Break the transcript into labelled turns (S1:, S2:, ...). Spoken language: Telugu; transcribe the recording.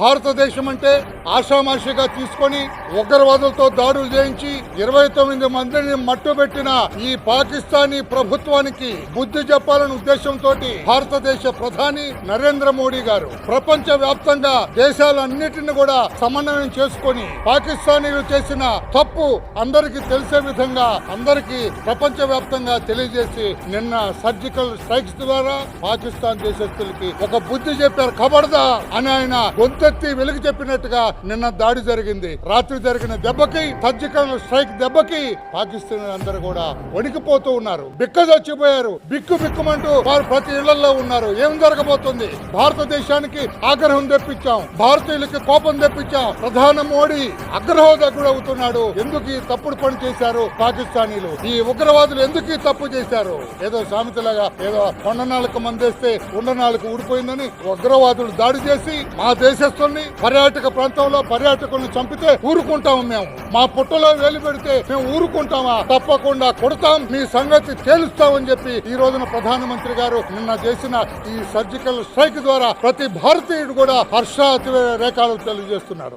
S1: భారతదేశం అంటే ఆషామాషిగా తీసుకొని ఉగ్రవాదులతో దాడులు చేయించి ఇరవై తొమ్మిది మందిని మట్టుబెట్టిన ఈ పాకిస్తానీ ప్రభుత్వానికి బుద్ధి చెప్పాలనే ఉద్దేశంతో భారతదేశ ప్రధాని నరేంద్ర మోడీ గారు ప్రపంచ వ్యాప్తంగా దేశాలన్నిటిని కూడా సమన్వయం చేసుకొని పాకిస్తానీలు చేసిన తప్పు అందరికీ తెలిసే విధంగా అందరికీ ప్రపంచ వ్యాప్తంగా తెలియజేసి నిన్న సర్జికల్ స్ట్రైక్స్ ద్వారా పాకిస్తాన్ దేశస్తులకి ఒక బుద్ధి చెప్పారు. కబడదా అని ఆయన గొంతెత్తి వెలుగు చెప్పినట్టుగా నిన్న దాడి జరిగింది. రాత్రి జరిగిన దెబ్బకి సర్జికల్ స్ట్రైక్ దెబ్బకి పాకిస్తాన్ అందరూ కూడా వణికిపోతూ ఉన్నారు. బిక్క చచ్చిపోయారు బిక్కు బిక్కుమంటూ వారు ప్రతి ఇళ్ళలో ఉన్నారు. ఏం జరగబోతుంది? భారతదేశానికి ఆగ్రహం తెప్పించాం. భారతీయులకి కోపం తెప్పించాం. ప్రధాని మోడీ అగ్రహోదకుడు అవుతున్నాడు. ఎందుకు ఈ తప్పుడు పని చేశారు పాకిస్తానీలు? ఈ ఉగ్రవాదులు ఎందుకు ఈ తప్పు చేశారు? ఏదో సామెతలాగా ఏదో కొండ కొండనాలకు మందేస్తే నాలుగు ఊడిపోయిందని ఉగ్రవాదులు దాడి చేసి మా దేశస్తుల్ని పర్యాటక ప్రాంతంలో పర్యాటకులను చంపితే ఊరుకుంటాము మేము. మా పుట్టలో వేలు పెడితే మేము ఊరుకుంటామా? తప్పకుండా కొడతాం. మీ సంగతి తేలుస్తామని చెప్పి ఈ రోజున ప్రధానమంత్రి గారు నిన్న చేసిన ఈ సర్జికల్ స్ట్రైక్ ద్వారా ప్రతి భారతీయుడు కూడా హర్షాతి రేఖలు తెలియజేస్తున్నారు.